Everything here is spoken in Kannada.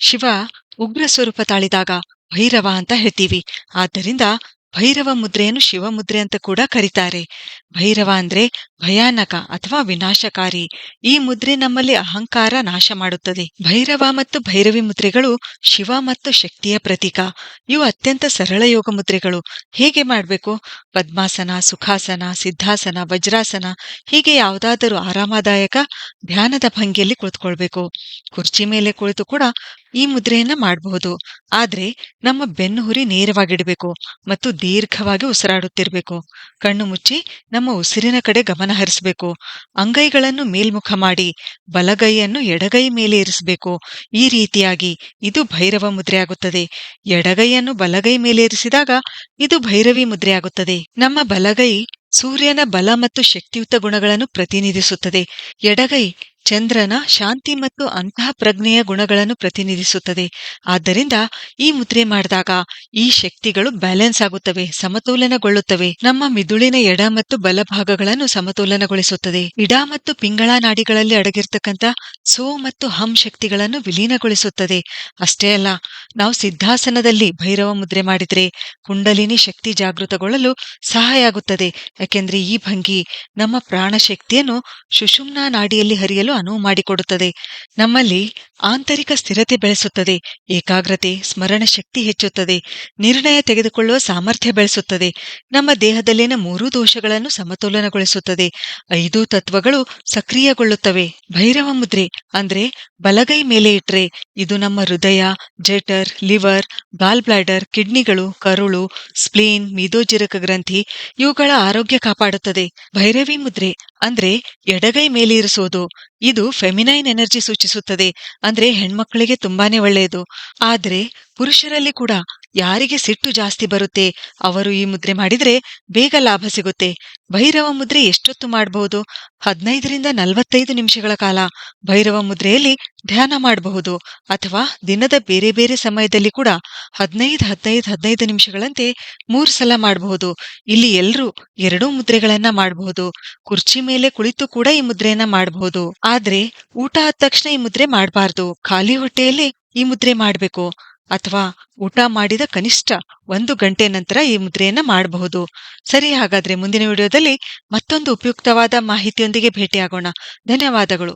ಶಿವ ಉಗ್ರ ಸ್ವರೂಪ ತಾಳಿದಾಗ ಭೈರವ ಅಂತ ಹೇಳ್ತೀವಿ. ಆದ್ದರಿಂದ ಭೈರವ ಮುದ್ರೆಯನ್ನು ಶಿವಮುದ್ರೆ ಅಂತ ಕೂಡ ಕರೀತಾರೆ. ಭೈರವ ಅಂದ್ರೆ ಭಯಾನಕ ಅಥವಾ ವಿನಾಶಕಾರಿ. ಈ ಮುದ್ರೆ ನಮ್ಮಲ್ಲಿ ಅಹಂಕಾರ ನಾಶ ಮಾಡುತ್ತದೆ. ಭೈರವ ಮತ್ತು ಭೈರವಿ ಮುದ್ರೆಗಳು ಶಿವ ಮತ್ತು ಶಕ್ತಿಯ ಪ್ರತೀಕ. ಇವು ಅತ್ಯಂತ ಸರಳ ಯೋಗ ಮುದ್ರೆಗಳು. ಹೇಗೆ ಮಾಡಬೇಕು? ಪದ್ಮಾಸನ, ಸುಖಾಸನ, ಸಿದ್ಧಾಸನ, ವಜ್ರಾಸನ ಹೀಗೆ ಯಾವುದಾದರೂ ಆರಾಮದಾಯಕ ಧ್ಯಾನದ ಭಂಗಿಯಲ್ಲಿ ಕುಳಿತುಕೊಳ್ಬೇಕು. ಕುರ್ಚಿ ಮೇಲೆ ಕುಳಿತು ಕೂಡ ಈ ಮುದ್ರೆಯನ್ನ ಮಾಡಬಹುದು. ಆದ್ರೆ ನಮ್ಮ ಬೆನ್ನು ಹುರಿ ನೇರವಾಗಿಡಬೇಕು ಮತ್ತು ದೀರ್ಘವಾಗಿ ಉಸಿರಾಡುತ್ತಿರಬೇಕು. ಕಣ್ಣು ಮುಚ್ಚಿ ನಮ್ಮ ಉಸಿರಿನ ಕಡೆ ಗಮನ ಹರಿಸಬೇಕು. ಅಂಗೈಗಳನ್ನು ಮೇಲ್ಮುಖ ಮಾಡಿ, ಬಲಗೈಯನ್ನು ಎಡಗೈ ಮೇಲೆ ಇರಿಸಬೇಕು. ಈ ರೀತಿಯಾಗಿ ಇದು ಭೈರವ ಮುದ್ರೆ ಆಗುತ್ತದೆ. ಎಡಗೈಯನ್ನು ಬಲಗೈ ಮೇಲೆ ಇರಿಸಿದಾಗ ಇದು ಭೈರವಿ ಮುದ್ರೆ ಆಗುತ್ತದೆ. ನಮ್ಮ ಬಲಗೈ ಸೂರ್ಯನ ಬಲ ಮತ್ತು ಶಕ್ತಿಯುತ ಗುಣಗಳನ್ನು ಪ್ರತಿನಿಧಿಸುತ್ತದೆ. ಎಡಗೈ ಚಂದ್ರನ ಶಾಂತಿ ಮತ್ತು ಅಂತಹ ಪ್ರಜ್ಞೆಯ ಗುಣಗಳನ್ನು ಪ್ರತಿನಿಧಿಸುತ್ತದೆ. ಆದ್ದರಿಂದ ಈ ಮುದ್ರೆ ಮಾಡಿದಾಗ ಈ ಶಕ್ತಿಗಳು ಬ್ಯಾಲೆನ್ಸ್ ಆಗುತ್ತವೆ, ಸಮತೋಲನಗೊಳ್ಳುತ್ತವೆ. ನಮ್ಮ ಮಿದುಳಿನ ಎಡ ಮತ್ತು ಬಲಭಾಗಗಳನ್ನು ಸಮತೋಲನಗೊಳಿಸುತ್ತದೆ. ಇಡ ಮತ್ತು ಪಿಂಗಳ ನಾಡಿಗಳಲ್ಲಿ ಅಡಗಿರ್ತಕ್ಕಂಥ ಸೋ ಮತ್ತು ಹಂ ಶಕ್ತಿಗಳನ್ನು ವಿಲೀನಗೊಳಿಸುತ್ತದೆ. ಅಷ್ಟೇ ಅಲ್ಲ, ನಾವು ಸಿದ್ಧಾಸನದಲ್ಲಿ ಭೈರವ ಮುದ್ರೆ ಮಾಡಿದ್ರೆ ಕುಂಡಲಿನಿ ಶಕ್ತಿ ಜಾಗೃತಗೊಳ್ಳಲು ಸಹಾಯ ಆಗುತ್ತದೆ. ಯಾಕೆಂದ್ರೆ ಈ ಭಂಗಿ ನಮ್ಮ ಪ್ರಾಣ ಶಕ್ತಿಯನ್ನು ಸುಷುಮ್ನಾ ನಾಡಿಯಲ್ಲಿ ಹರಿಯಲು ಅನುವು ಮಾಡಿಕೊಡುತ್ತದೆ. ನಮ್ಮಲ್ಲಿ ಆಂತರಿಕ ಸ್ಥಿರತೆ ಬೆಳೆಸುತ್ತದೆ. ಏಕಾಗ್ರತೆ, ಸ್ಮರಣ ಶಕ್ತಿ ಹೆಚ್ಚುತ್ತದೆ. ನಿರ್ಣಯ ತೆಗೆದುಕೊಳ್ಳುವ ಸಾಮರ್ಥ್ಯ ಬೆಳೆಸುತ್ತದೆ. ನಮ್ಮ ದೇಹದಲ್ಲಿನ ಮೂರೂ ದೋಷಗಳನ್ನು ಸಮತೋಲನಗೊಳಿಸುತ್ತದೆ. ಐದು ತತ್ವಗಳು ಸಕ್ರಿಯಗೊಳ್ಳುತ್ತವೆ. ಭೈರವ ಮುದ್ರೆ, ಅಂದ್ರೆ ಬಲಗೈ ಮೇಲೆ ಇಟ್ರೆ, ಇದು ನಮ್ಮ ಹೃದಯ, ಜಠರ್, ಲಿವರ್, ಗಾಲ್ ಬ್ಲಾಡರ್, ಕಿಡ್ನಿಗಳು, ಕರುಳು, ಸ್ಪ್ಲೀನ್, ಮೀದೋಜಿರಕ ಗ್ರಂಥಿ, ಇವುಗಳ ಆರೋಗ್ಯ ಕಾಪಾಡುತ್ತದೆ. ಭೈರವಿ ಮುದ್ರೆ, ಅಂದ್ರೆ ಎಡಗೈ ಮೇಲೆ ಇರಿಸೋದು. ಇದು ಫೆಮಿನೈನ್ ಎನರ್ಜಿ ಸೂಚಿಸುತ್ತದೆ. ಅಂದ್ರೆ ಹೆಣ್ಮಕ್ಳಿಗೆ ತುಂಬಾನೇ ಒಳ್ಳೆಯದು. ಆದ್ರೆ ಪುರುಷರಲ್ಲಿ ಕೂಡ ಯಾರಿಗೆ ಸಿಟ್ಟು ಜಾಸ್ತಿ ಬರುತ್ತೆ, ಅವರು ಈ ಮುದ್ರೆ ಮಾಡಿದ್ರೆ ಬೇಗ ಲಾಭ ಸಿಗುತ್ತೆ. ಭೈರವ ಮುದ್ರೆ ಎಷ್ಟೊತ್ತು ಮಾಡಬಹುದು? ಹದಿನೈದರಿಂದ ನಲವತ್ತೈದು ನಿಮಿಷಗಳ ಕಾಲ. ಭೈರವ ಮುದ್ರೆಯಲ್ಲಿ ಧ್ಯಾನ ಮಾಡಬಹುದು, ಅಥವಾ ದಿನದ ಬೇರೆ ಬೇರೆ ಸಮಯದಲ್ಲಿ ಕೂಡ ಹದಿನೈದು ಹದಿನೈದು ಹದಿನೈದು ನಿಮಿಷಗಳಂತೆ ಮೂರು ಸಲ ಮಾಡಬಹುದು. ಇಲ್ಲಿ ಎಲ್ಲರೂ ಎರಡೂ ಮುದ್ರೆಗಳನ್ನ ಮಾಡಬಹುದು. ಕುರ್ಚಿ ಮೇಲೆ ಕುಳಿತು ಕೂಡ ಈ ಮುದ್ರೆಯನ್ನ ಮಾಡಬಹುದು. ಆದ್ರೆ ಊಟ ಆದ ತಕ್ಷಣ ಈ ಮುದ್ರೆ ಮಾಡಬಾರ್ದು. ಖಾಲಿ ಹೊಟ್ಟೆಯಲ್ಲಿ ಈ ಮುದ್ರೆ ಮಾಡಬೇಕು. ಅಥವಾ ಊಟ ಮಾಡಿದ ಕನಿಷ್ಠ ಒಂದು ಗಂಟೆ ನಂತರ ಈ ಮುದ್ರೆಯನ್ನ ಮಾಡಬಹುದು. ಸರಿ, ಹಾಗಾದ್ರೆ ಮುಂದಿನ ವಿಡಿಯೋದಲ್ಲಿ ಮತ್ತೊಂದು ಉಪಯುಕ್ತವಾದ ಮಾಹಿತಿಯೊಂದಿಗೆ ಭೇಟಿಯಾಗೋಣ. ಧನ್ಯವಾದಗಳು.